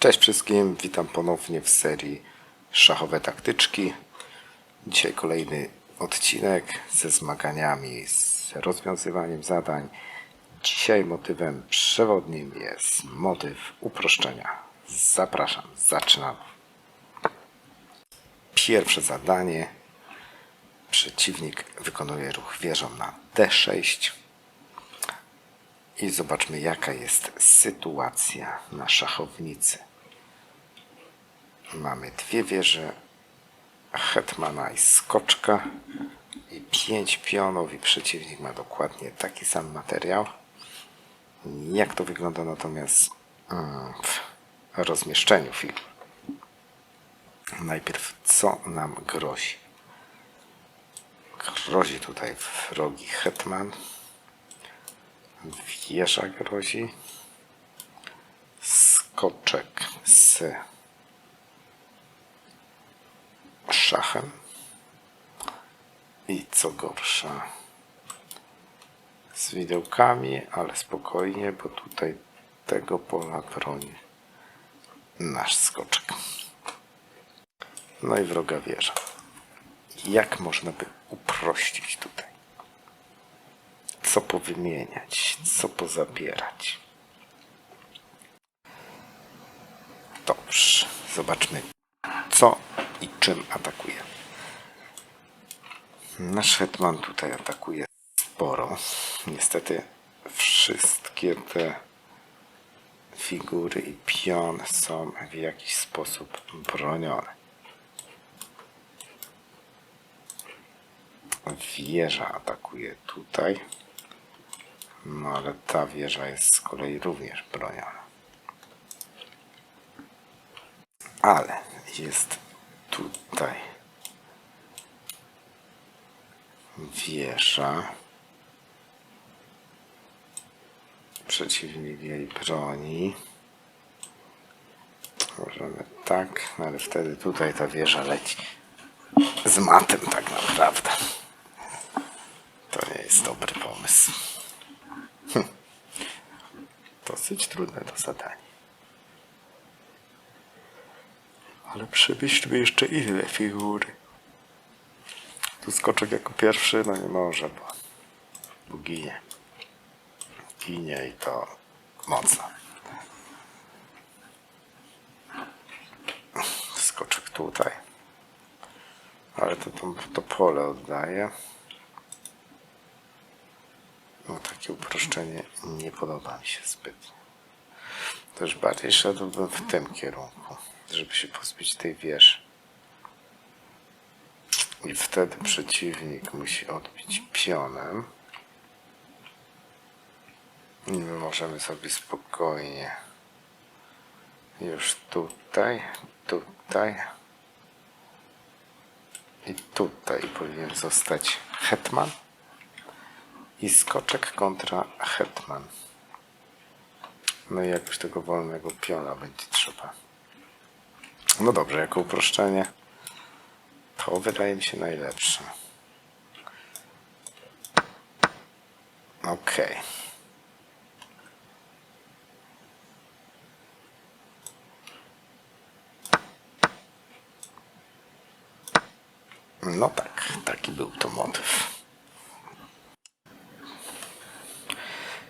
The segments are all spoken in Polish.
Cześć wszystkim, witam ponownie w serii Szachowe Taktyczki. Dzisiaj kolejny odcinek ze zmaganiami, z rozwiązywaniem zadań. Dzisiaj motywem przewodnim jest motyw uproszczenia. Zapraszam, zaczynamy. Pierwsze zadanie. Przeciwnik wykonuje ruch wieżą na D6. I zobaczmy, jaka jest sytuacja na szachownicy. Mamy dwie wieże, hetmana i skoczka i pięć pionów i przeciwnik ma dokładnie taki sam materiał. Jak to wygląda natomiast mm, w rozmieszczeniu figur? Najpierw, co nam grozi? Grozi tutaj wrogi hetman, wieża grozi, skoczek z szachem i co gorsza z widełkami, ale spokojnie, bo tutaj tego pola broni nasz skoczek. No i wroga wieża. Jak można by uprościć tutaj? Co powymieniać? Co pozabierać? Dobrze, zobaczmy co czym atakuje. Nasz hetman tutaj atakuje sporo. Niestety wszystkie te figury i pion są w jakiś sposób bronione. Wieża atakuje tutaj. No ale ta wieża jest z kolei również broniona. Ale jest tutaj wieża. Przeciwnik jej broni. Możemy tak, no ale wtedy tutaj ta wieża leci z matem tak naprawdę. To nie jest dobry pomysł. Hm. Dosyć trudne do zadania. Ale przemyślmy jeszcze inne figury. Tu skoczek jako pierwszy, no nie może, bo, bo ginie. Ginie i to mocno. Skoczek tutaj. Ale to, to, to pole oddaje. No takie uproszczenie nie podoba mi się zbytnio. Też bardziej szedłbym w tym kierunku, żeby się pozbyć tej wieży. I wtedy przeciwnik musi odbić pionem. I my możemy sobie spokojnie już tutaj, tutaj i tutaj powinien zostać hetman i skoczek kontra hetman. No i jakoś tego wolnego piona będzie trzeba. No dobrze, jako uproszczenie to wydaje mi się najlepsze. Okej. No tak, taki był to motyw.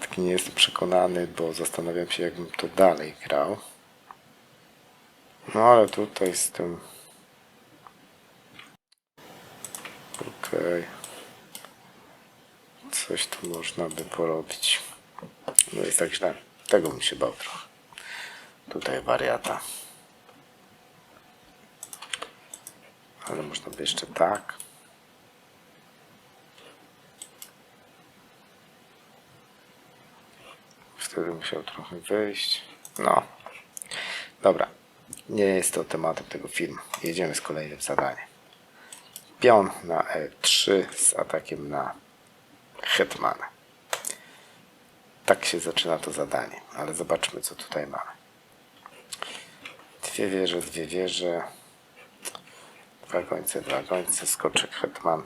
Taki nie jestem przekonany, bo zastanawiam się, jakbym to dalej grał. No ale tutaj z tym. Okej. Coś tu można by porobić. No jest tak źle. Tego bym się bał trochę. Tutaj wariata. Ale można by jeszcze tak. Wtedy musiał trochę wyjść. No. Dobra. Nie jest to tematem tego filmu. Jedziemy z kolejnym zadaniem. Pion na E3 z atakiem na Hetmana. Tak się zaczyna to zadanie, ale zobaczmy co tutaj mamy. Dwie wieże, dwie wieże. Dwa gońce, dwa gońce, skoczek Hetman.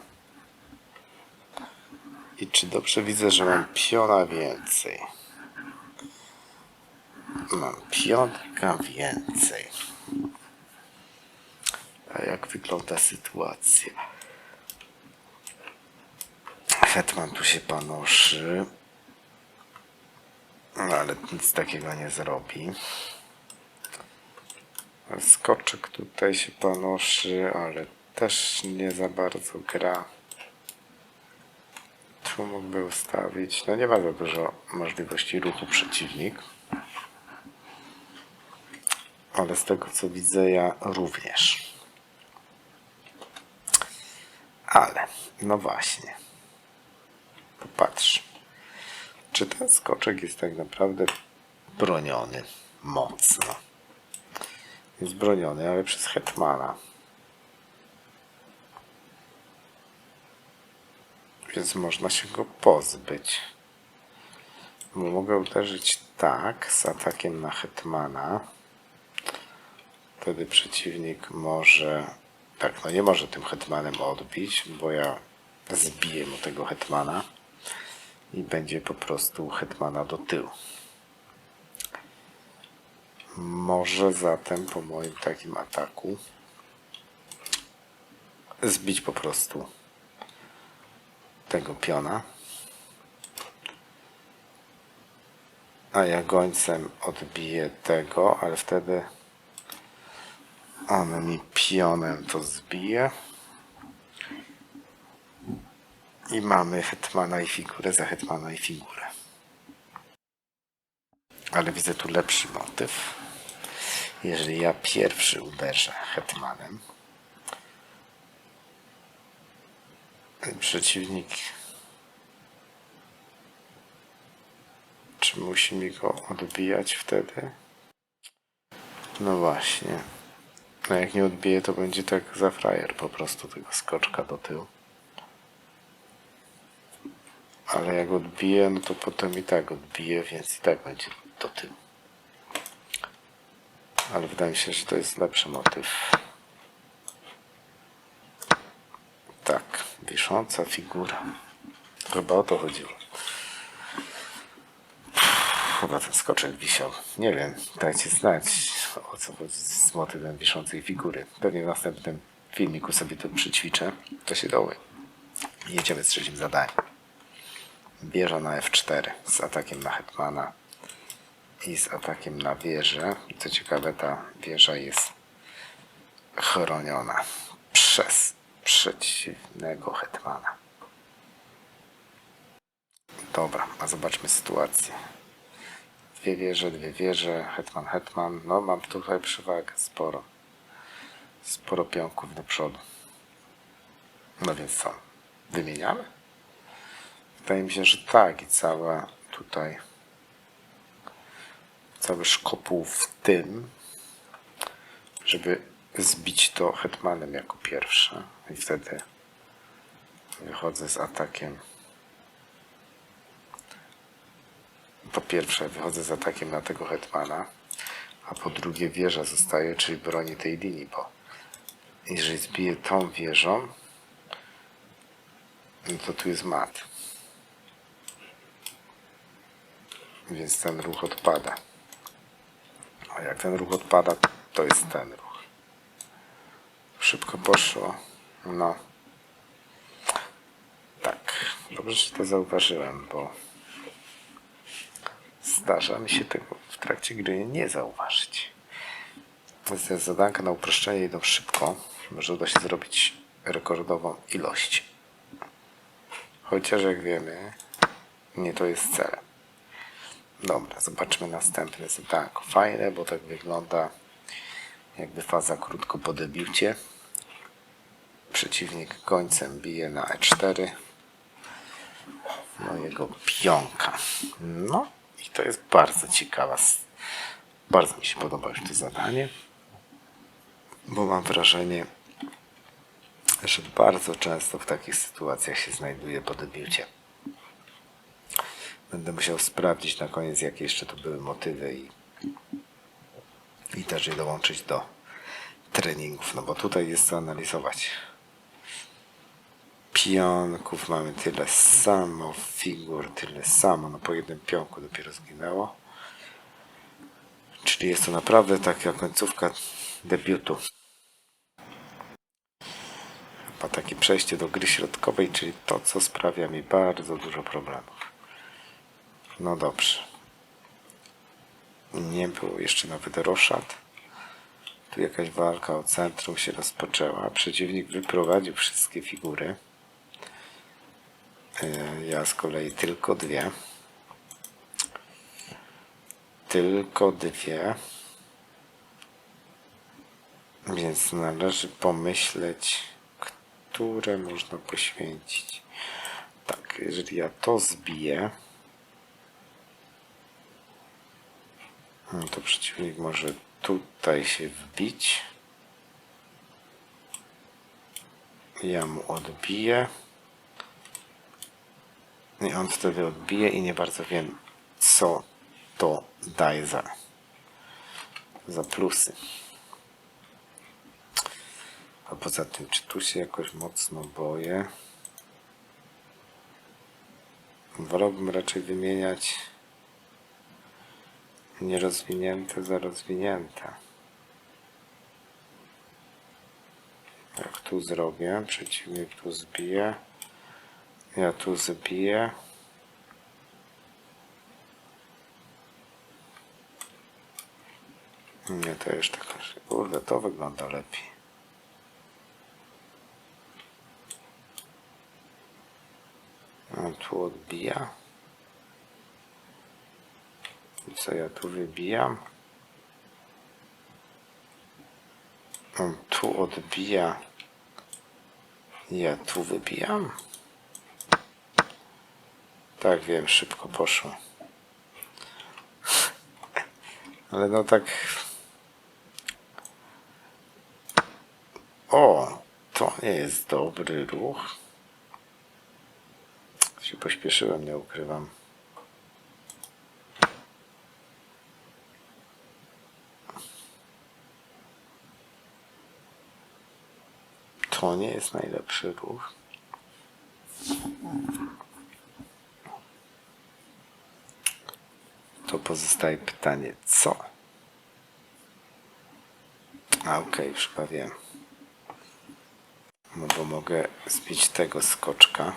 I czy dobrze widzę, że mam piona więcej? Mam piątka więcej. A jak wygląda sytuacja? Hetman tu się panoszy. No, ale nic takiego nie zrobi. Skoczek tutaj się panoszy, ale też nie za bardzo gra. Tu mógłby ustawić. No nie ma za dużo możliwości ruchu przeciwnik. Ale z tego co widzę, ja również. Ale, no właśnie. Popatrz. Czy ten skoczek jest tak naprawdę broniony mocno? Jest broniony, ale przez Hetmana. Więc można się go pozbyć. Bo mogę uderzyć tak z atakiem na Hetmana. Wtedy przeciwnik może. Tak, no nie może tym Hetmanem odbić, bo ja zbiję mu tego Hetmana i będzie po prostu Hetmana do tyłu. Może zatem po moim takim ataku zbić po prostu tego piona. A ja gońcem odbiję tego, ale wtedy on mi pionem to zbije. I mamy hetmana i figurę za hetmana i figurę. Ale widzę tu lepszy motyw. Jeżeli ja pierwszy uderzę hetmanem, przeciwnik czy musi mi go odbijać wtedy? No właśnie. No jak nie odbije, to będzie tak za frajer po prostu tego skoczka do tyłu. Ale jak odbije, no to potem i tak odbije, więc i tak będzie do tyłu. Ale wydaje mi się, że to jest lepszy motyw. Tak, wisząca figura. Chyba o to chodziło. Chyba ten skoczek wisiał. Nie wiem, dajcie znać o co chodzi z motywem wiszącej figury. Pewnie w następnym filmiku sobie to przyćwiczę. To się doły. Jedziemy z trzecim zadaniem. Wieża na F4 z atakiem na Hetmana i z atakiem na wieżę. Co ciekawe, ta wieża jest chroniona przez przeciwnego Hetmana. Dobra, a zobaczmy sytuację. Dwie wieże, dwie wieże, Hetman, Hetman. No, mam tutaj przewagę sporo. Sporo pionków do przodu. No więc co? Wymieniamy? Wydaje mi się, że tak i cała tutaj cały szkopuł w tym, żeby zbić to hetmanem jako pierwsze i wtedy wychodzę z atakiem. Po pierwsze wychodzę z atakiem na tego hetmana, a po drugie wieża zostaje, czyli broni tej linii, bo jeżeli zbiję tą wieżą, no to tu jest mat. Więc ten ruch odpada. A jak ten ruch odpada, to jest ten ruch. Szybko poszło. No. Tak. Dobrze, że to zauważyłem, bo zdarza mi się tego w trakcie gry nie zauważyć. Zadanka na uproszczenie idą szybko. Może uda się zrobić rekordową ilość. Chociaż jak wiemy, nie to jest celem. Dobra, zobaczmy następne zadanko. Fajne, bo tak wygląda jakby faza krótko po debiucie. Przeciwnik końcem bije na E4. Mojego pionka. No i to jest bardzo ciekawa. Bardzo mi się podoba już to zadanie. Bo mam wrażenie, że bardzo często w takich sytuacjach się znajduję po debiucie. Będę musiał sprawdzić na koniec, jakie jeszcze tu były motywy i, i też je dołączyć do treningów, no bo tutaj jest co analizować. Pionków mamy tyle samo, figur tyle samo, no po jednym pionku dopiero zginęło. Czyli jest to naprawdę taka końcówka debiutu. Chyba takie przejście do gry środkowej, czyli to, co sprawia mi bardzo dużo problemów. No dobrze. Nie było jeszcze nawet roszad. Tu jakaś walka o centrum się rozpoczęła. Przeciwnik wyprowadził wszystkie figury. Ja z kolei tylko dwie. Tylko dwie. Więc należy pomyśleć, które można poświęcić. Tak, jeżeli ja to zbiję, no to przeciwnik może tutaj się wbić. Ja mu odbiję. I on wtedy odbije i nie bardzo wiem, co to daje za, za plusy. A poza tym, czy tu się jakoś mocno boję? Wolałbym raczej wymieniać nierozwinięte za rozwinięte. Jak tu zrobię, przeciwnik tu zbije, ja tu zbiję. Nie, to już tak, kurde, to wygląda lepiej. On tu odbija. I co ja tu wybijam? On tu odbija. Ja tu wybijam. Tak wiem, szybko poszło. Ale no tak. O, to nie jest dobry ruch. Się pośpieszyłem, nie ukrywam. To nie jest najlepszy ruch. To pozostaje pytanie, co? A okej, już chyba wiem. No bo mogę zbić tego skoczka.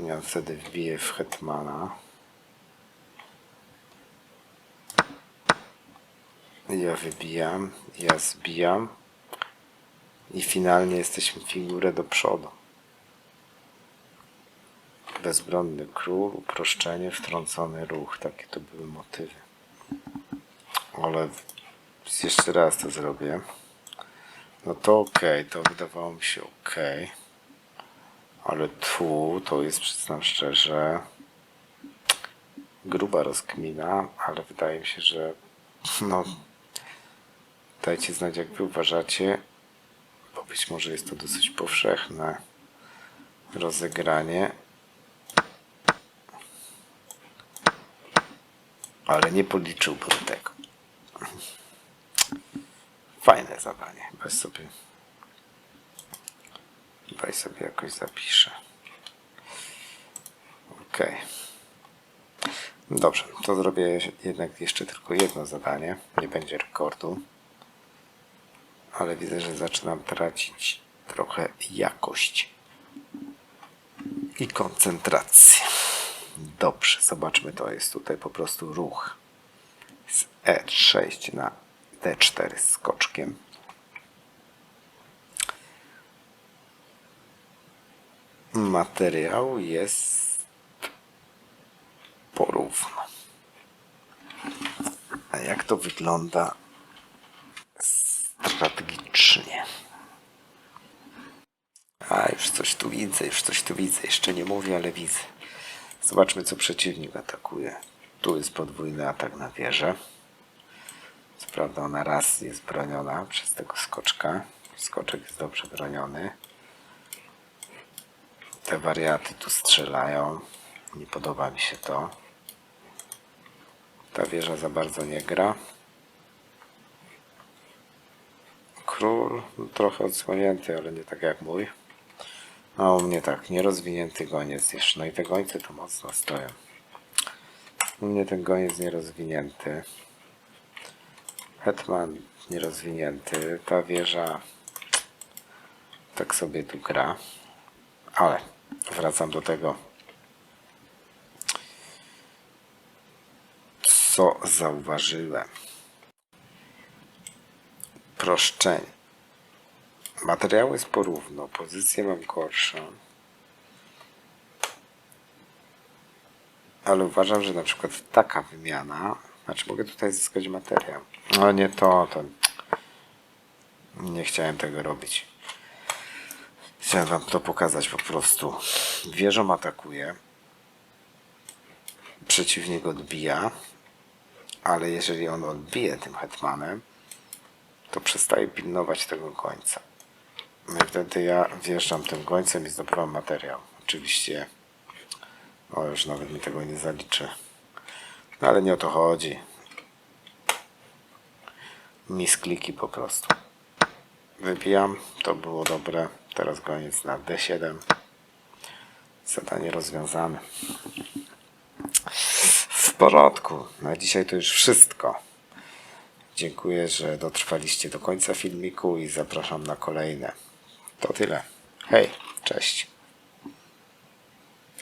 Ja wtedy wbiję w Hetmana. Ja wybijam, ja zbijam. I finalnie jesteśmy figurę do przodu. Bezbronny król, uproszczenie, wtrącony ruch. Takie to były motywy. Ale jeszcze raz to zrobię. No to okej, to wydawało mi się okej. Ale tu to jest, przyznam szczerze, gruba rozkmina, ale wydaje mi się, że no dajcie znać jak wy uważacie, bo być może jest to dosyć powszechne rozegranie. Ale nie policzyłbym tego. Fajne zadanie. Bez sobie Daj sobie jakoś zapiszę. Ok. Dobrze, to zrobię jednak jeszcze tylko jedno zadanie. Nie będzie rekordu. Ale widzę, że zaczynam tracić trochę jakość i koncentrację. Dobrze, zobaczmy, to jest tutaj po prostu ruch z E6 na D4 z skoczkiem. materiał jest porówno. A jak to wygląda strategicznie? A już coś tu widzę, już coś tu widzę. Jeszcze nie mówię, ale widzę. Zobaczmy, co przeciwnik atakuje. Tu jest podwójny atak na wieżę. Co prawda ona raz jest broniona przez tego skoczka. Skoczek jest dobrze broniony. Te wariaty tu strzelają. Nie podoba mi się to. Ta wieża za bardzo nie gra. Król no, trochę odsłonięty, ale nie tak jak mój. A u mnie tak, nierozwinięty goniec jeszcze. No i te gońce tu mocno stoją. U mnie ten goniec nierozwinięty. Hetman nierozwinięty. Ta wieża tak sobie tu gra. Ale wracam do tego, co zauważyłem. Proszczenie. Materiał jest porówno, pozycję mam gorszą. Ale uważam, że na przykład taka wymiana, znaczy mogę tutaj zyskać materiał. No nie to, to nie chciałem tego robić. Chciałem wam to pokazać po prostu. Wieżą atakuje. Przeciwnik odbija. Ale jeżeli on odbije tym hetmanem, to przestaje pilnować tego końca. No i wtedy ja wjeżdżam tym końcem i zdobywam materiał. Oczywiście, o już nawet mi tego nie zaliczy. No ale nie o to chodzi. Miskliki po prostu. Wybijam, to było dobre. Teraz koniec na D7. Zadanie rozwiązane. W porządku. Na dzisiaj to już wszystko. Dziękuję, że dotrwaliście do końca filmiku i zapraszam na kolejne. To tyle. Hej, cześć.